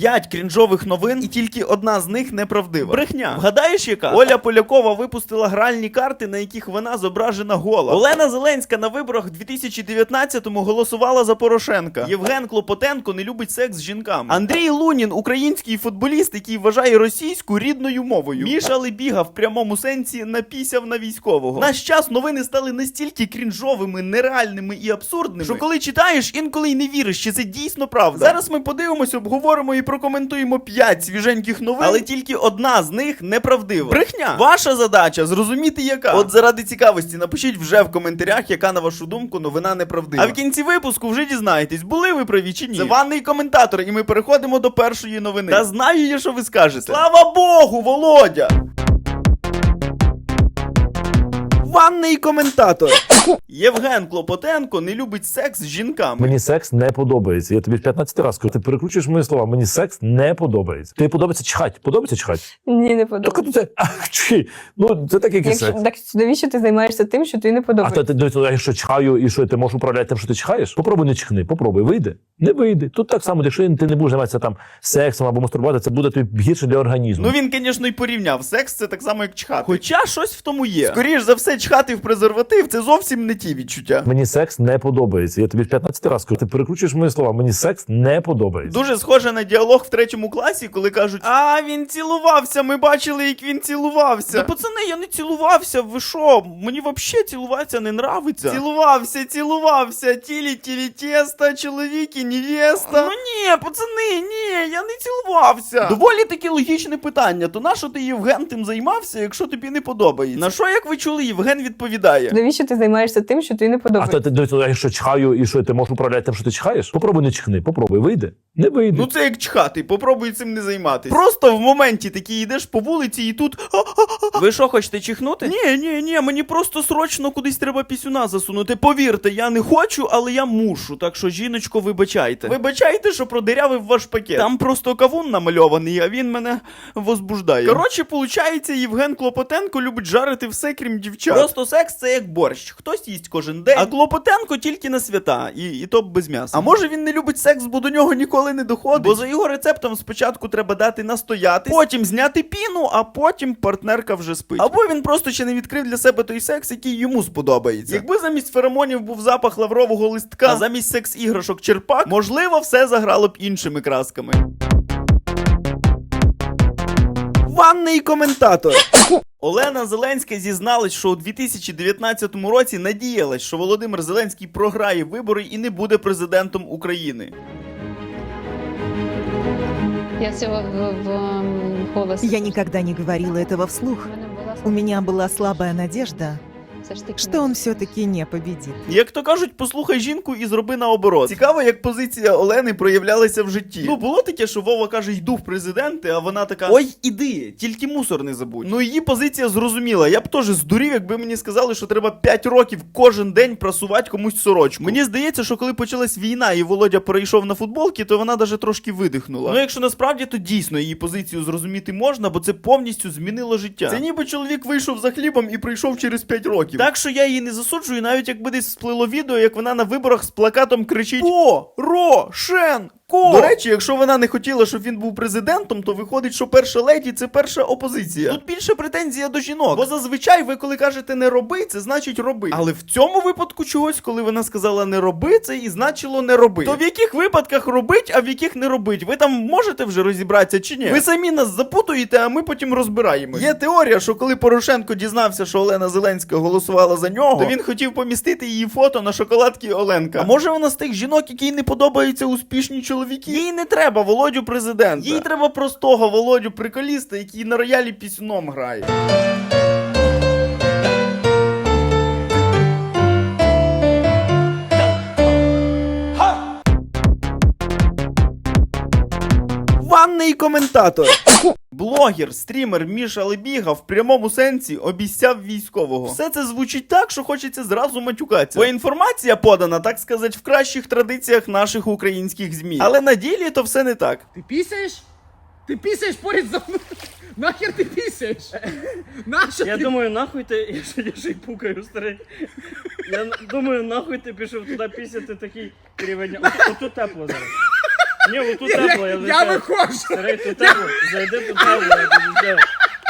5 крінжових новин, і тільки одна з них неправдива. Брехня. Вгадаєш, яка? Оля Полякова випустила гральні карти, на яких вона зображена гола. Олена Зеленська на виборах 2019-му голосувала за Порошенка. Євген Клопотенко не любить секс з жінками. Андрій Лунін, український футболіст, який вважає російську рідною мовою. Міша Лебіга в прямому сенсі напісяв на військового. В наш час новини стали настільки крінжовими, нереальними і абсурдними, що коли читаєш, інколи й не віриш, чи це дійсно правда. Зараз ми подивимось, обговоримо і прокоментуємо 5 свіженьких новин, але тільки одна з них неправдива. Брехня. Ваша задача зрозуміти, яка. От заради цікавості напишіть вже в коментарях, яка на вашу думку новина неправдива. А в кінці випуску вже дізнаєтесь, були ви праві чи ні. Це ванний коментатор, і ми переходимо до першої новини. Та знаю я, що ви скажете. Слава Богу, Володя! Ванний коментатор. Євген Клопотенко не любить секс з жінками. Мені секс не подобається. Я тобі 15 разів кажу. Ти перекручуєш мої слова. Мені секс не подобається. Тобі подобається чхать. Подобається чхать? Ні, не Так подобається. це ах, чхи. Ну це так якийсь Якщо, секс. так навіщо ти займаєшся тим, що тобі не А подобається? то ти дивись, я що чхаю, і що ти можеш управляти тим, що ти чхаєш? Попробуй не чхни, попробуй, вийде. Не вийде. Тут так само, якщо ти не будеш займатися там сексом або мастурбувати, це буде тобі гірше для організму. Ну він, звісно, і порівняв. Секс це так само, як чхати. Хоча щось в тому є. Скоріш за все, чхати в презерватив це зовсім не ті відчуття. Мені секс не подобається. Я тобі 15 разів кажу. Ти перекручуєш мої слова. Мені секс не подобається. Дуже схоже на діалог в третьому класі, коли кажуть: А, він цілувався, ми бачили, як він цілувався. Та пацани, я не цілувався. Ви що? Мені взагалі цілуватися не нравиться. Цілувався, цілувався, тілі, тілі, тіста, чоловік і невеста. Ну ні, пацани, ні, я не цілувався. Доволі таки логічне питання. То на що ти Євген тим займався, якщо тобі не подобається? На що, як ви чули, Євген відповідає? Навіщо ти займаєшся тим, що тобі не А подобається? то ти дивись, я що чхаю, і що ти можеш управляти тим, що ти чхаєш? Попробуй не чхни, попробуй, вийде. Не вийде. Ну це як чхати, попробуй цим не займатися. Просто в моменті такий йдеш по вулиці і тут. Ви що, хочете чихнути? Ні, ні, ні, мені просто срочно кудись треба пісюна засунути. Повірте, я не хочу, але я мушу. Так що, жіночко, вибачайте. Вибачайте, що продирявив ваш пакет. Там просто кавун намальований, а він мене возбуждає. Коротше, виходить, Євген Клопотенко любить жарити все, крім дівчат. Просто секс це як борщ. Хтось їсть кожен день, а Клопотенко тільки на свята, і, і то без м'яса. А може він не любить секс, бо до нього ніколи не доходить. Бо за його рецептом спочатку треба дати настояти, потім зняти піну, а потім партнерка вже спить. Або він просто ще не відкрив для себе той секс, який йому сподобається. Якби замість феромонів був запах лаврового листка, а замість секс-іграшок черпак, можливо, все заграло б іншими красками. Ванний коментатор. Олена Зеленська зізналась, що у 2019 році надіялась, що Володимир Зеленський програє вибори і не буде президентом України. Я цього в, в м, голос. Я никогда не говорила этого вслух. У меня была слабая надежда, что он все-таки не победит. Як то кажуть, послухай жінку і зроби наоборот. Цікаво, як позиція Олени проявлялася в житті. Ну було таке, що Вова каже, йду в президенти, а вона така: Ой, іди, тільки мусор не забудь. Ну її позиція зрозуміла. Я б теж здурів, якби мені сказали, що треба 5 років кожен день прасувати комусь сорочку. Мені здається, що коли почалась війна і Володя перейшов на футболки, то вона даже трошки видихнула. Ну якщо насправді, то дійсно її позицію зрозуміти можна, бо це повністю змінило життя. Це ніби чоловік вийшов за хлібом і прийшов через 5 років. Так що я її не засуджую, навіть якби десь сплило відео, як вона на виборах з плакатом кричить Порошенко! До речі, якщо вона не хотіла, щоб він був президентом, то виходить, що перша леді це перша опозиція. Тут більше претензія до жінок. Бо зазвичай ви, коли кажете не роби, це значить роби. Але в цьому випадку чогось, коли вона сказала не роби, це і значило не роби. То в яких випадках робить, а в яких не робить? Ви там можете вже розібратися чи ні? Ви самі нас запутуєте, а ми потім розбираємось. Є теорія, що коли Порошенко дізнався, що Олена Зеленська голосувала за нього, то він хотів помістити її фото на шоколадки Оленка. А може вона з тих жінок, якій не подобаються успішні чоловіки? Їй не треба Володю президента. Їй треба простого Володю приколіста, який на роялі пісюном грає. Ванний коментатор. Блогер, стрімер Міша Лебіга в прямому сенсі обіцяв військового. Все це звучить так, що хочеться зразу матюкатися. Бо інформація подана, так сказати, в кращих традиціях наших українських змі. Але на ділі то все не так. Ты писаешь? Ты писаешь поряд за мной? Нахер ты писаешь? Наша Я ти- думаю, нахуй ти, я ще, я ще й пукаю, старий. Я думаю, нахуй ти пішов туди пісяти такий рівень. От, от тут тепло зараз. Ні, ну тут тепло, я я, виходжу. Старий, тут тепло. Зайди тут тепло, я тобі скажу.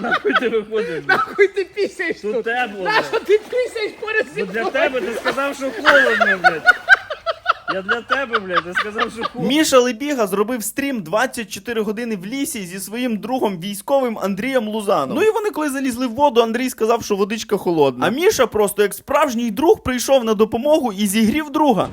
Нахуй ти виходиш? блядь? Нахуй ти пісяєш Тут тут? тепло, Нащо ти пісяєш поряд зі Бо для мною? тебе ти сказав, що холодно, блядь. Я для тебе, блядь, ти сказав, що холодно. Міша Лебіга зробив стрім 24 години в лісі зі своїм другом військовим Андрієм Лузаном. Ну і вони, коли залізли в воду, Андрій сказав, що водичка холодна. А Міша просто як справжній друг прийшов на допомогу і зігрів друга.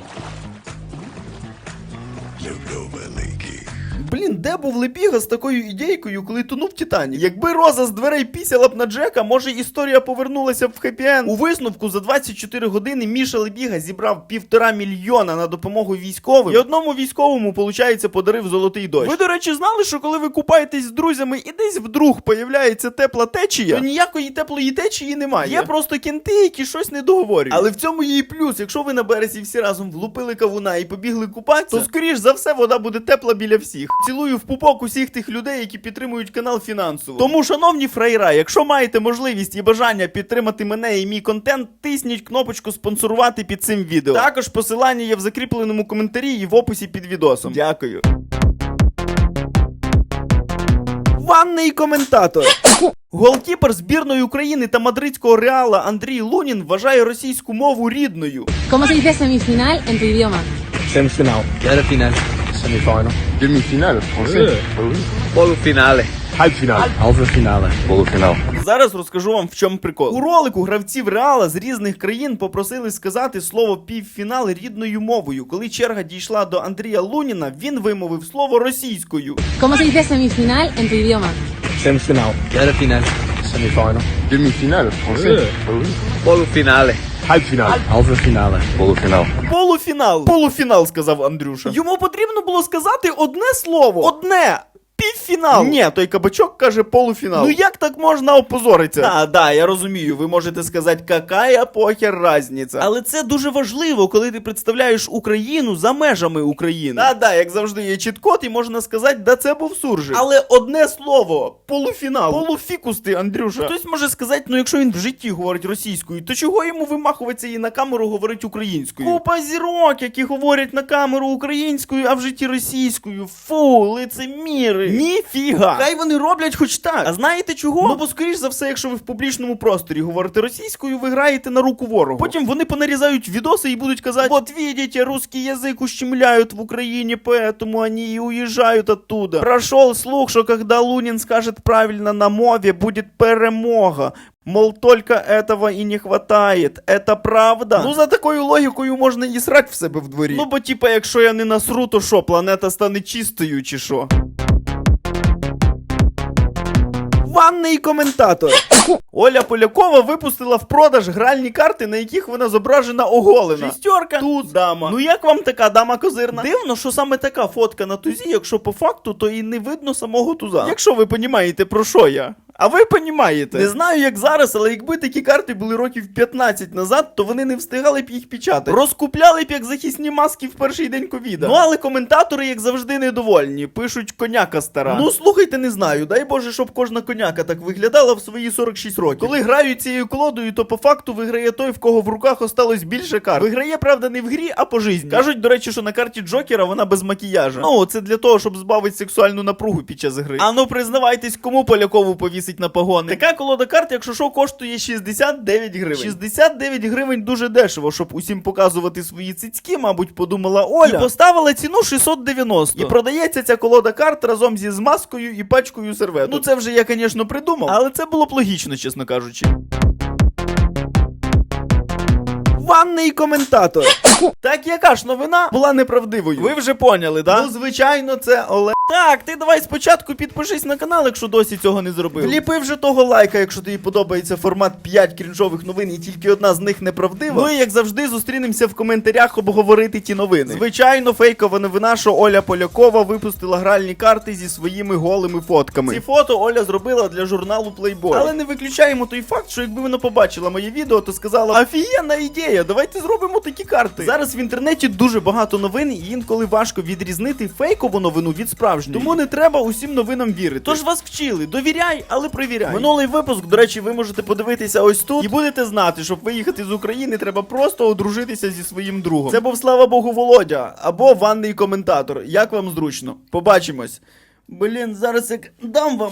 Блін, де був Лебіга з такою ідейкою, коли тонув в Титані? Якби Роза з дверей пісяла б на Джека, може історія повернулася б в хеппі-енд. У висновку за 24 години Міша Лебіга зібрав півтора мільйона на допомогу військовим. І одному військовому, получається, подарив золотий дощ. Ви, до речі, знали, що коли ви купаєтесь з друзями і десь вдруг появляється тепла течія, то ніякої теплої течії немає. Є просто кінти, які щось не договорюють. Але в цьому і плюс. Якщо ви на березі всі разом влупили кавуна і побігли купатися, то скоріш за все вода буде тепла біля всіх. Цілую в пупок усіх тих людей, які підтримують канал фінансово. Тому, шановні фрейра, якщо маєте можливість і бажання підтримати мене і мій контент, тисніть кнопочку спонсорувати під цим відео. Також посилання є в закріпленому коментарі і в описі під відосом. Дякую. Ванний коментатор. Голкіпер збірної України та мадридського реала Андрій Лунін вважає російську мову рідною. ¿Cómo se dice semifinal en tu idioma? Semifinal. Quart final. Semifinal. Demi-finale, français. Полуфінале. Halbfinale. Halve finale. Полуфінал. Зараз розкажу вам в чому прикол. У ролику гравців Реала з різних країн попросили сказати слово півфінал рідною мовою. Коли черга дійшла до Андрія Луніна, він вимовив слово російською. ¿Cómo se dice semifinal en tu idioma? Semifinal. De final. Semifinal. Demi-finale, français. Полуфінале. Halbfinale. Halve. Полуфінал. Полуфінал. Полуфінал, сказав Андрюша. Йому потрібно було сказати одне слово. Одне. Півфінал. Ні, той кабачок каже полуфінал. Ну як так можна опозоритися? А, да, я розумію. Ви можете сказати, какая похер разниця. Але це дуже важливо, коли ти представляєш Україну за межами України. Да, да, як завжди є чіткот, і можна сказати, да це був суржик. Але одне слово полуфінал. Полуфікусти, Андрюша. Хтось може сказати, ну якщо він в житті говорить російською, то чого йому вимахуватися і на камеру говорить українською? Купа зірок, які говорять на камеру українською, а в житті російською. Фу, лицеміри. Ніфіга. Хай вони роблять хоч так. А знаєте чого? Ну бо скоріш за все, якщо ви в публічному просторі говорите російською, ви граєте на руку ворогу. Потім вони понарізають відоси і будуть казати: от видите, русский язик ущемляют в Україні, поэтому они и уезжают оттуда. Прошел слух, що когда Лунін скажет правильно на мові, буде перемога. Мол, только этого и не хватает. Это правда? Ну, за такою логікою можна і срать в себе в дворі. Ну, бо типа, якщо я не насру, то що, планета стане чистою чи що? Ванний коментатор. Оля Полякова випустила в продаж гральні карти, на яких вона зображена оголена. Шістерка, тут дама. Ну як вам така дама козирна? Дивно, що саме така фотка на тузі, якщо по факту, то і не видно самого туза. Якщо ви понімаєте, про що я. А ви понімаєте? Не знаю, як зараз, але якби такі карти були років 15 назад, то вони не встигали б їх печатати. Розкупляли б як захисні маски в перший день ковіда. Ну але коментатори, як завжди, недовольні. Пишуть коняка стара. Ну слухайте, не знаю. Дай Боже, щоб кожна коняка так виглядала в свої 46 років. Коли грають цією колодою, то по факту виграє той, в кого в руках осталось більше карт. Виграє, правда, не в грі, а по житті. Кажуть, до речі, що на карті Джокера вона без макіяжа. Ну, це для того, щоб збавити сексуальну напругу під час гри. А ну признавайтесь, кому Полякову повісить на погони. Така колода карт, якщо що, коштує 69 гривень. 69 гривень дуже дешево, щоб усім показувати свої цицьки, мабуть, подумала Оля. І поставила ціну 690. І продається ця колода карт разом зі змазкою і пачкою серветок. Ну це вже я, звісно, придумав, але це було б логічно, чесно кажучи. Ванний коментатор. Так яка ж новина була неправдивою? Ви вже поняли, да? Ну, звичайно, це Олег. Так, ти давай спочатку підпишись на канал, якщо досі цього не зробив. Вліпи вже того лайка, якщо тобі подобається формат 5 крінжових новин, і тільки одна з них неправдива. Ну і як завжди, зустрінемося в коментарях обговорити ті новини. Звичайно, фейкова новина, що Оля Полякова випустила гральні карти зі своїми голими фотками. Ці фото Оля зробила для журналу Playboy. Але не виключаємо той факт, що якби вона побачила моє відео, то сказала: ідея, ідея. Давайте зробимо такі карти. Зараз в інтернеті дуже багато новин, і інколи важко відрізнити фейкову новину від справжньої. Тому не треба усім новинам вірити. Тож вас вчили, довіряй, але провіряй. Минулий випуск, до речі, ви можете подивитися ось тут і будете знати, щоб виїхати з України, треба просто одружитися зі своїм другом. Це був слава Богу Володя або ванний коментатор. Як вам зручно? Побачимось. Блін, зараз як дам вам.